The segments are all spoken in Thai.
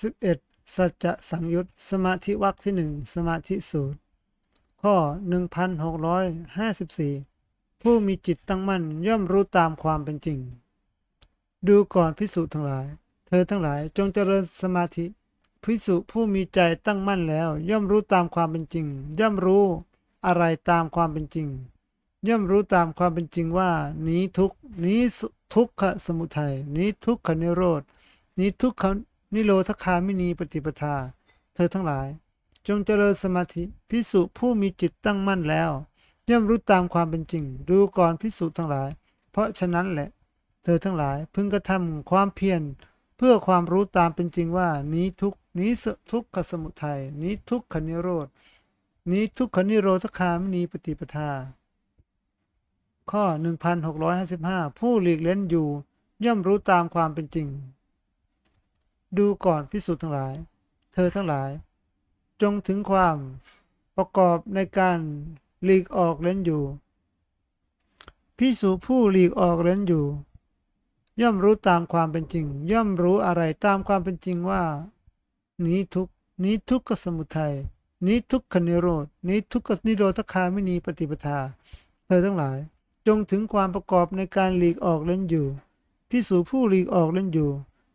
11 สัจจะสังยุตสมาธิวรรคที่หนึ่งสมาธิสูตร ข้อ 1654 ผู้มีจิตตั้งมั่นย่อมรู้ตามความเป็นจริง ดูก่อนพิสุทั้งหลาย เธอทั้งหลายจงเจริญสมาธิ พิสุผู้มีใจตั้งมั่นแล้ว ย่อมรู้ตามความเป็นจริง ย่อมรู้อะไรตามความเป็นจริง ย่อมรู้ตามความเป็นจริงว่า นี้ทุกนี้ทุกขสมุทัยนี้ทุกขนิโรธนี้ทุกข นิโรธคามินีปฏิปทา เธอทั้งหลาย จงเจริญสมาธิพิสุผู้มีจิตตั้งมั่นแล้ว ย่อมรู้ตามความเป็นจริง ดูก่อนพิสุทั้งหลาย เพราะฉะนั้นแหละ เธอทั้งหลายพึงกระทำความเพียรเพื่อความรู้ตามเป็นจริงว่านี้ทุกนี้ทุกขสมุทัยนี้ทุกขนิโรธนี้ทุกขนิโรธคามินีปฏิปทา ข้อ 1655 ผู้หลีกเล่นอยู่ ย่อมรู้ตามความเป็นจริง ดูก่อนพิสูจน์ทั้งหลาย เธอทั้งหลาย จงถึงความประกอบในการหลีกออกเล่นอยู่พิสูจผู้หลีกออกเล่นอยู่ ย่อมรู้ตามความเป็นจริง ย่อมรู้อะไรตามความเป็นจริงว่า นี้ทุกนี้ทุกขสมุทัยนี้ทุกขนิโรธนี้ทุกขนิโรธคาไมินีปฏิปทา เธอทั้งหลาย จงถึงความประกอบในการหลีกออกเล่นอยู่พิสูจผู้หลีกออกเล่นอยู่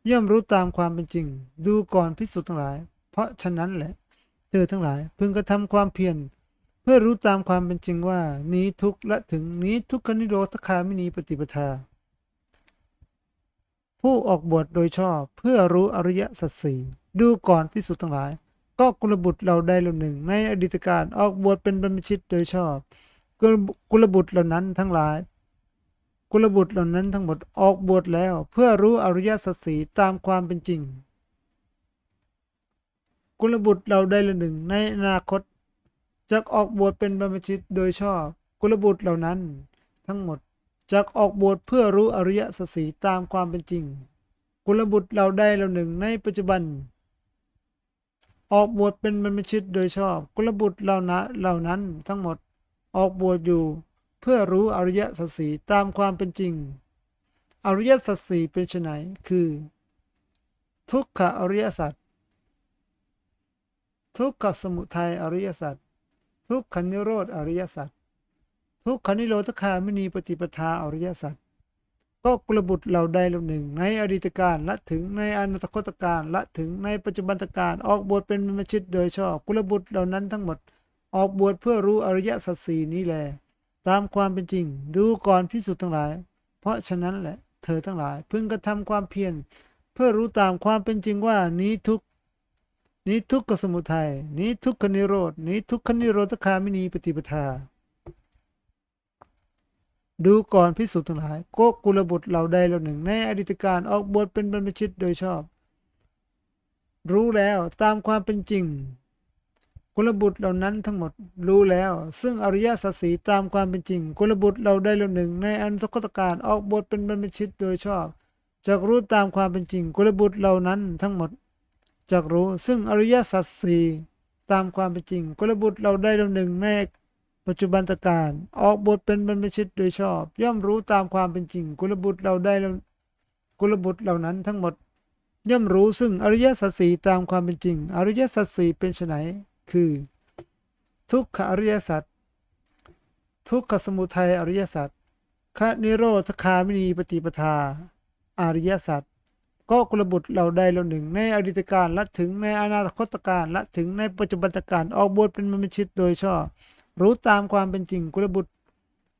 ย่อมรู้ตามความเป็นจริง ดูก่อนพิสูจทั้งหลาย เพราะฉะนั้นแหละ เธอทั้งหลายพึงกระทำความเพียรเพื่อรู้ตามความเป็นจริงว่า นี้ทุกและถึงนี้ทุกขนิโรธคามินีปฏิปทา ผู้ออกบวชโดยชอบเพื่อรู้อริยสัจสี่ดูก่อนพิสูจทั้งหลาย ก็กุลบุตรเราได้เหล่าหนึ่ง ในอดีตการออกบวชเป็นบรรพชิตโดยชอบกุลบุตรเหล่านั้นทั้งหลาย กุลบุตรเหล่านั้นทั้งหมดออกบวชแล้ว เพื่อรู้อริยสัจสีตามความเป็นจริง กุลบุตรเราได้ละหนึ่งในอนาคตจะออกบวชเป็นบรรพชิตโดยชอบ กุลบุตรเหล่านั้น ทั้งหมดจะออกบวชเพื่อรู้อริยสัจสีตามความเป็นจริง กุลบุตรเราได้เหล่าหนึ่งในปัจจุบัน ออกบวชเป็นบรรพชิตโดยชอบ กุลบุตรเหล่านั้เหล่านั้นทั้งหมดออกบวชอยู่ เพื่อรู้อริยสัจสีตามความเป็นจริง อริยสัจสีเป็นไนคือ ทุกขอริยสัจทุกขสมุทัยอริยสัจทุกขนิโรธอริยสัจทุกขนิโรธคามินีปฏิปทาอริยสัจก็กุลบุตรเราได้เราหนึ่ง ในอดีตการละถึงในอนาคตการละถึงในปัจจุบันการออกบวชเป็นมรชิตโดยชอบกุลบุตรเหล่านั้นทั้งหมด ออกบวชเพื่อรู้อริยสัจสีนี้แล ตามความเป็นจริง ดูก่อนพิสุทธ์ทั้งหลาย เพราะฉะนั้นแหละเธอทั้งหลาย พึงกระทำความเพียรเพื่อรู้ตามความเป็นจริงว่านี้ทุกนี้ทุกขสมุทัยนี้ทุกขนิโรดนี้ทุกขนิโรธคามินีปฏิปทา ดูก่อนพิสุทธ์ทั้งหลาย โกกุลบุตรเราได้เราหนึ่ง ในอดีตการออกบวชเป็นบรรพชิตโดยชอบ รู้แล้วตามความเป็นจริง กุลบุตรเหล่านั้นทั้งหมดรู้แล้ว ซึ่งอริยสัจสีตามความเป็นจริง กุลบุตรเราได้ล้วหนึ่ง ในอนุตตการออกบทเป็นบรรพชิตโดยชอบจากรู้ตามความเป็นจริง กุลบุตรเหล่านั้นทั้งหมดจากรู้ ซึ่งอริยสัจสีตามความเป็นจริง กุลบุตรเราได้ล้วหนึ่งในปัจจุบันตการออกบทเป็นบรรพชิตโดยชอบ ย่อมรู้ตามความเป็นจริง กุลบุตรเราได้กุลบุตรเหล่านั้นทั้งหมด ย่อมรู้ซึ่งอริยสัจสีตามความเป็นจริง อริยสัจสีเป็นไน คือ ทุกขอริยสัจทุกขสมุทัยอริยสัจขนิโรธคามินีปฏิปทา อริยสัจก็กุลบุตรเราได้เราหนึ่ง ในอดีตการละถึงในอนาคตการละถึงในปัจจุบันการออกบวชเป็นมรรชิตโดยชอบ รู้ตามความเป็นจริงกุลบุตร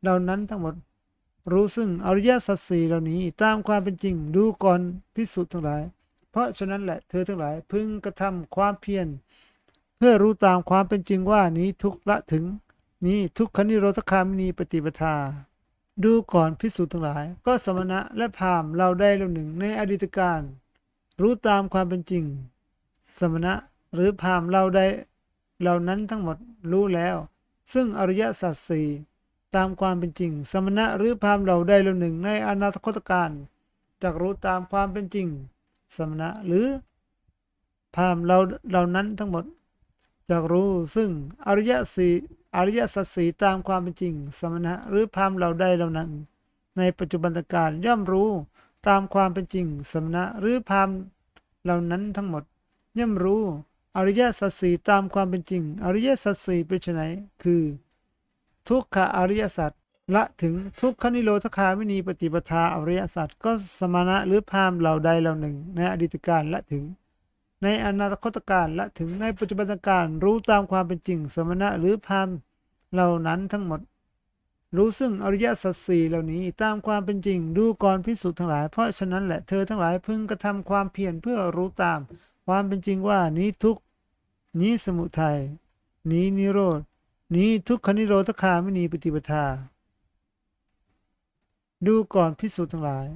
เหล่านั้นทั้งหมด รู้ซึ่งอริยสัจสี่เหล่านี้ตามความเป็นจริงดูก่อนพิสุทธ์ทั้งหลาย เพราะฉะนั้นแหละเธอทั้งหลายพึงกระทำความเพียร พื่อรู้ตามความเป็นจริงว่านี้ทุกละถึง นี้ทุกขนิโรธคามินีปฏิปทา ดูก่อนพิสูจน์ทั้งหลาย ก็สมณะและพามเราได้ล้วหนึ่งในอดีตการ รู้ตามความเป็นจริง สมณะหรือพามเราได้เหล่านั้นทั้งหมดรู้แล้ว ซึ่งอริยสัจสี่ตามความเป็นจริง สมณะหรือพามเราได้ล้วหนึ่งในอนาคตการจะรู้ตามความเป็นจริง สมณะหรือพามเราเหล่านั้นทั้งหมด จากรู้ซึ่งอริยสีอริยสัจสีตามความเป็นจริง สมณะหรือพามเราได้เรานั้นในปัจจุบันการย่อมรู้ตามความเป็นจริง สมณะหรือพามเหล่านั้นทั้งหมด ย่อมรู้อริยสัจสีตามความเป็นจริง อริยสัจสีเป็นไฉนคือ ทุกขอริยสัจละถึงทุกขนิโรธคามินีปฏิปทาอริยสัจก็สมณะหรือพรามเหล่าใดเหล่าหนึ่ง ในอดีตการละถึง ในอนาคตการและถึงในปัจจุบันการรู้ตามความเป็นจริง สมณะหรือพรามเหล่านั้นทั้งหมด รู้ซึ่งอริยสัจสี่เหล่านี้ตามความเป็นจริงดูก่อนพิสูจน์ทั้งหลาย เพราะฉะนั้นแหละเธอทั้งหลายพึงกระทำความเพียรเพื่อรู้ตาม ความเป็นจริงว่านี้ทุกนี้สมุทัยนี้นิโรธนี้ทุกขนิโรธคาไม่นีปฏิปทา ดูก่อนพิสูจน์ทั้งหลาย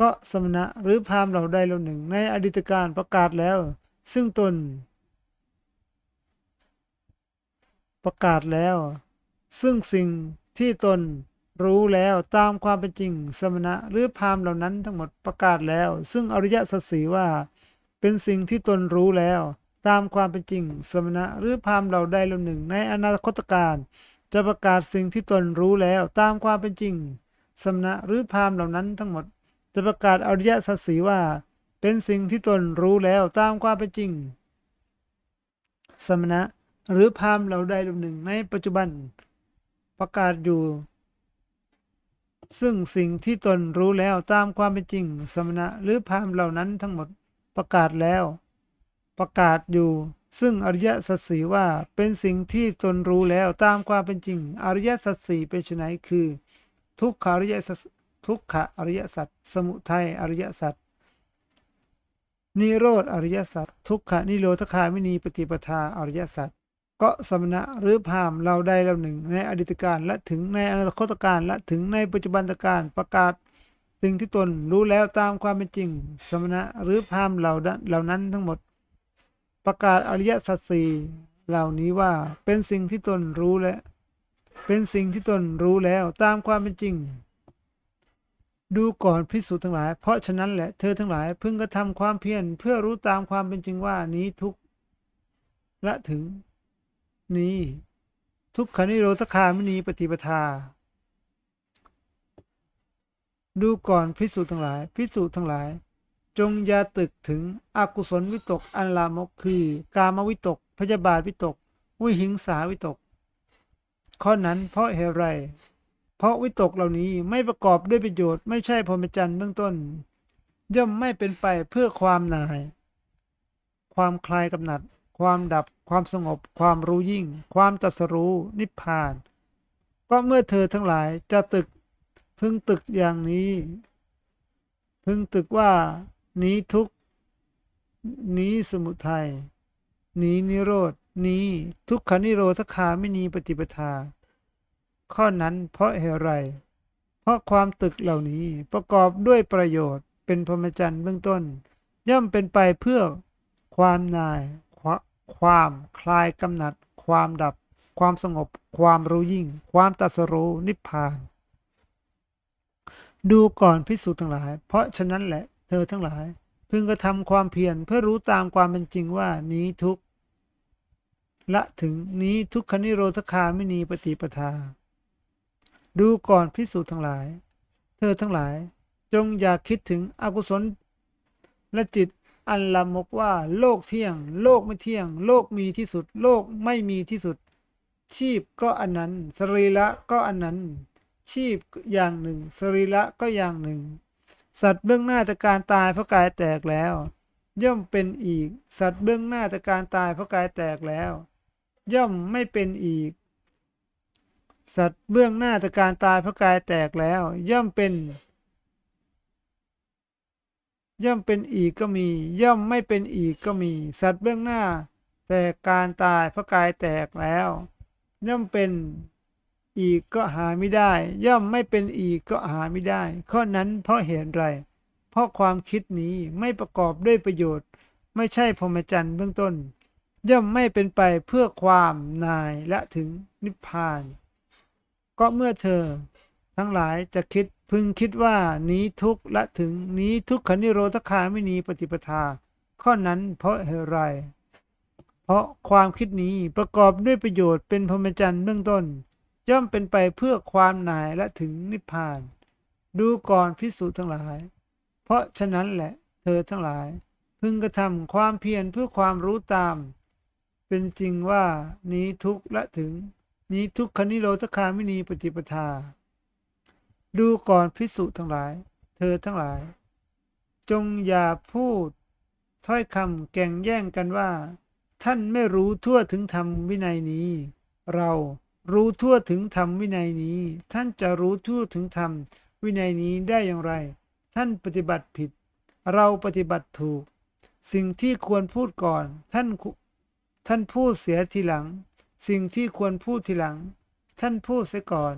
ก็สมณะหรือพราหมณ์เหล่าใดเหล่าหนึ่ง ในอดีตการประกาศแล้ว ซึ่งตน ประกาศแล้ว ซึ่งสิ่งที่ตนรู้แล้วตามความเป็นจริง สมณะหรือพราหมณ์เหล่านั้นทั้งหมดประกาศแล้ว ซึ่งอริยสัจสีว่า เป็นสิ่งที่ตนรู้แล้ว ตามความเป็นจริง สมณะหรือพราหมณ์เหล่าใดเหล่าหนึ่ง ในอนาคตการจะประกาศสิ่งที่ตนรู้แล้ว ตามความเป็นจริง สมณะหรือพราหมณ์เหล่านั้นทั้งหมด จะประกาศอริยสัจสีว่า เป็นสิ่งที่ตนรู้แล้วตามความเป็นจริง สมณะหรือพราหมณ์เหล่าใดเหล่าหนึ่งในปัจจุบัน ประกาศอยู่ ซึ่งสิ่งที่ตนรู้แล้วตามความเป็นจริง สมณะหรือพราหมณ์เหล่านั้นทั้งหมดประกาศแล้ว ประกาศอยู่ ซึ่งอริยสัจสีว่าเป็นสิ่งที่ตนรู้แล้วตามความเป็นจริง อริยสัจสีเป็นไนคือ ทุกขาริยสัจ ทุกขะอริยสัจสมุทัยอริยสัจนิโรธอริยสัจทุกขะนิโรธคามินีปฏิปทาอริยสัจก็สมณะหรือพามเราใดเราหนึ่ง ในอดีตการและถึงในอนาคตการและถึงในปัจจุบันการประกาศสิ่งที่ตนรู้แล้วตามความเป็นจริง สมณะหรือพามเหล่านั้นเหล่านั้นทั้งหมด ประกาศอริยสัจสี่เหล่านี้ว่าเป็นสิ่งที่ตนรู้และ เป็นสิ่งที่ตนรู้แล้วตามความเป็นจริง ดูก่อนพิสูจน์ทั้งหลาย เพราะฉะนั้นแหละเธอทั้งหลายพึงกระทำความเพียรเพื่อรู้ตามความเป็นจริงว่านี้ทุกละถึง นี้ ทุกขนิโรธคามินีปฏิปทา ดูก่อนพิสูจน์ทั้งหลาย พิสูจน์ทั้งหลาย จงอย่าตึกถึงอกุศลวิตกอันลามกคือ กามวิตก พยาบาทวิตก วิหิงสาวิตก ข้อนั้นเพราะเหตุไร เพราะวิตกเหล่านี้ไม่ประกอบด้วยประโยชน์ไม่ใช่พรหมจรรย์เบื้องต้น ย่อมไม่เป็นไปเพื่อความนาย ความคลายกำหนัด ความดับ ความสงบ ความรู้ยิ่ง ความตัสรู้นิพพาน ก็เมื่อเธอทั้งหลายจะตึกพึงตึกอย่างนี้ พึงตึกว่านี้ทุกนี้สมุทัยนี้นิโรดนี้ทุกขานิโรธคาไม่นีปฏิปทา ข้อนั้นเพราะเหตุไร เพราะความตึกเหล่านี้ประกอบด้วยประโยชน์ เป็นพรหมจรรย์เบื้องต้น ย่อมเป็นไปเพื่อความนาย ความคลายกำหนัด ความดับ ความสงบ ความรู้ยิ่ง ความตรัสรู้นิพพาน ดูก่อนพิสูจน์ทั้งหลาย เพราะฉะนั้นแหละ เธอทั้งหลาย พึงกระทำความเพียรเพื่อรู้ตามความเป็นจริงว่านี้ทุกละถึงนี้ทุกขนิโรธคาไม่นีปฏิปทา ดูก่อนพิสูจน์ทั้งหลาย เธอทั้งหลาย จงอย่าคิดถึงอกุศลและจิตอันละมกว่า โลกเที่ยง โลกไม่เที่ยง โลกมีที่สุด โลกไม่มีที่สุด ชีพก็อันนั้น สรีระก็อันนั้น ชีพอย่างหนึ่ง สรีระก็อย่างหนึ่ง สัตว์เบื้องหน้าแต่การตายเพราะกายแตกแล้ว ย่อมเป็นอีก สัตว์เบื้องหน้าแต่การตายเพราะกายแตกแล้ว ย่อมไม่เป็นอีก สัตว์เบื้องหน้าแต่การตายพระกายแตกแล้ว ย่อมเป็น ย่อมเป็นอีกก็มี ย่อมไม่เป็นอีกก็มี สัตว์เบื้องหน้า แต่การตายพระกายแตกแล้ว ย่อมเป็นอีกก็หาไม่ได้ ย่อมไม่เป็นอีกก็หาไม่ได้ ข้อนั้นเพราะเหตุไร เพราะความคิดนี้ไม่ประกอบด้วยประโยชน์ ไม่ใช่พรหมจรรย์เบื้องต้น ย่อมไม่เป็นไปเพื่อความนายและถึงนิพพาน ก็เมื่อเธอ ทั้งหลายจะคิดพึงคิดว่านี้ทุกขละถึงนี้ทุกขนิโรธคาไม่นีปฏิปทา ข้อนั้นเพราะเหตุไร เพราะความคิดนี้ประกอบด้วยประโยชน์เป็นพรหมจรรย์เบื้องต้น ย่อมเป็นไปเพื่อความหน่ายและถึงนิพพาน ดูก่อนพิสูจน์ทั้งหลาย เพราะฉะนั้นแหละเธอทั้งหลาย พึงกระทำความเพียรเพื่อความรู้ตาม เป็นจริงว่านี้ทุกขละถึง นี้ทุกขนิโรธคามินีปฏิปทา ดูก่อนพิสุทั้งหลาย เธอทั้งหลาย จงอย่าพูด ถ้อยคำแก่งแย่งกันว่า ท่านไม่รู้ทั่วถึงธรรมวินัยนี้ เรารู้ทั่วถึงธรรมวินัยนี้ ท่านจะรู้ทั่วถึงธรรมวินัยนี้ได้อย่างไร ท่านปฏิบัติผิด เราปฏิบัติถูก สิ่งที่ควรพูดก่อน ท่านท่านพูดเสียทีหลัง สิ่งที่ควรพูดทีหลัง ท่านพูดเสียก่อน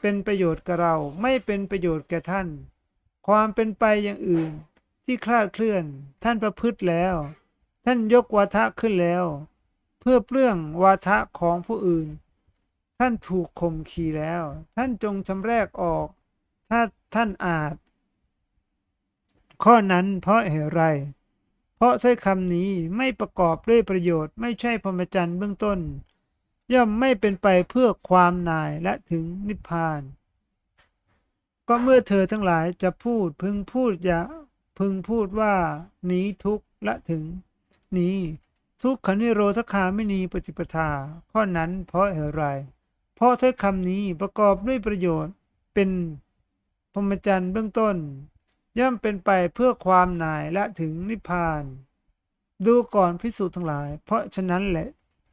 เป็นประโยชน์กับเราไม่เป็นประโยชน์แก่ท่าน ความเป็นไปอย่างอื่น ที่คลาดเคลื่อน ท่านประพฤติแล้ว ท่านยกวาทะขึ้นแล้ว เพื่อเปลื้องวาทะของผู้อื่น ท่านถูกข่มขีแล้ว ท่านจงชำแรกออก ถ้าท่านอาจ ข้อนั้นเพราะเหตุไรเพราะถ้อยคำนี้ไม่ประกอบด้วยประโยชน์ไม่ใช่พรหมจรรย์เบื้องต้น ย่อมไม่เป็นไปเพื่อความนายและถึงนิพพาน ก็เมื่อเธอทั้งหลายจะพูดพึงพูดอย่าพึงพูดว่าหนีทุกข์ละถึงหนี้ทุกขนิโรธคาไม่นีปฏิปทา ข้อนั้นเพราะเหตุไร เพราะถ้อยคำนี้ประกอบด้วยประโยชน์เป็นพรหมจรรย์เบื้องต้น ย่อมเป็นไปเพื่อความนายและถึงนิพพาน ดูก่อนพิสูจน์ทั้งหลาย เพราะฉะนั้นแหละ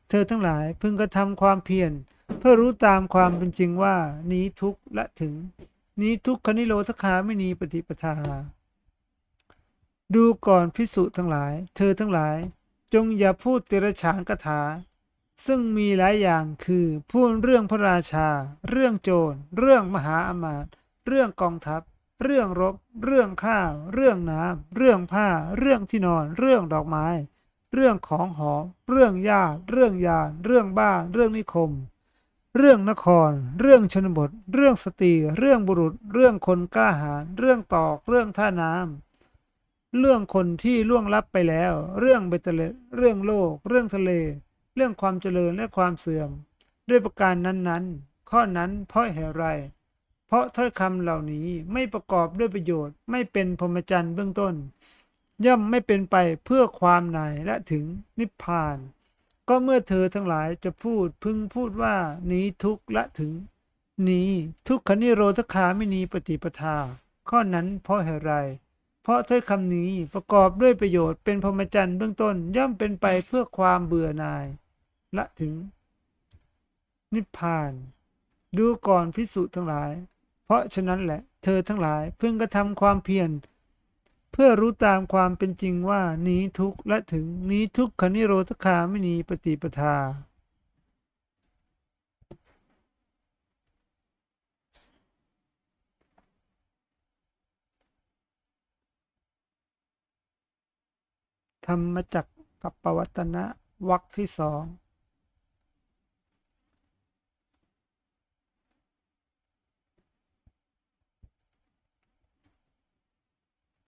เธอทั้งหลายพึงกระทำความเพียรเพื่อรู้ตามความเป็นจริงว่านี้ทุกข์ละถึง นี้ทุกขนิโรธคาไม่นีปฏิปทา ดูก่อนพิสุทั้งหลาย เธอทั้งหลาย จงอย่าพูดเตระฉานคาถา ซึ่งมีหลายอย่างคือพูดเรื่องพระราชา เรื่องโจร เรื่องมหาอมาตย์เรื่องกองทัพ เรื่องรบ เรื่องข้าว เรื่องน้ำเรื่องผ้า เรื่องที่นอน เรื่องดอกไม้ เรื่องของหอม เรื่องญาติเรื่องยาน เรื่องบ้าน เรื่องนิคม เรื่องนคร เรื่องชนบท เรื่องสตรี เรื่องบุรุษ เรื่องคนกล้าหาญ เรื่องตอก เรื่องท่าน้ำ เรื่องคนที่ล่วงลับไปแล้ว เรื่องเบตเตเลตเรื่องโลก เรื่องทะเล เรื่องความเจริญและความเสื่อม ด้วยประการนั้นๆ ข้อนั้นเพราะเหตุไร เพราะถ้อยคำเหล่านี้ไม่ประกอบด้วยประโยชน์ ไม่เป็นพรหมจรรย์เบื้องต้น ย่อมไม่เป็นไปเพื่อความหนายและถึงนิพพาน ก็เมื่อเธอทั้งหลายจะพูดพึงพูดว่านี้ทุกข์ละถึง นี้ทุกขนิโรธคาไม่นีปฏิปทา ข้อนั้นเพราะเหตุไร เพราะถ้อยคำนี้ประกอบด้วยประโยชน์เป็นพรหมจรรย์เบื้องต้นย่อมเป็นไปเพื่อความเบื่อหน่าย ละถึง นิพพาน ดูก่อนพิสุทั้งหลาย เพราะฉะนั้นแหละ เธอทั้งหลายพึงกระทำความเพียร เพื่อรู้ตามความเป็นจริงว่านี้ทุกข์และถึงนี้ทุกขนิโรธคาไม่นีปฏิปทา ธรรมจักกับปวัตนะวรรคที่สอง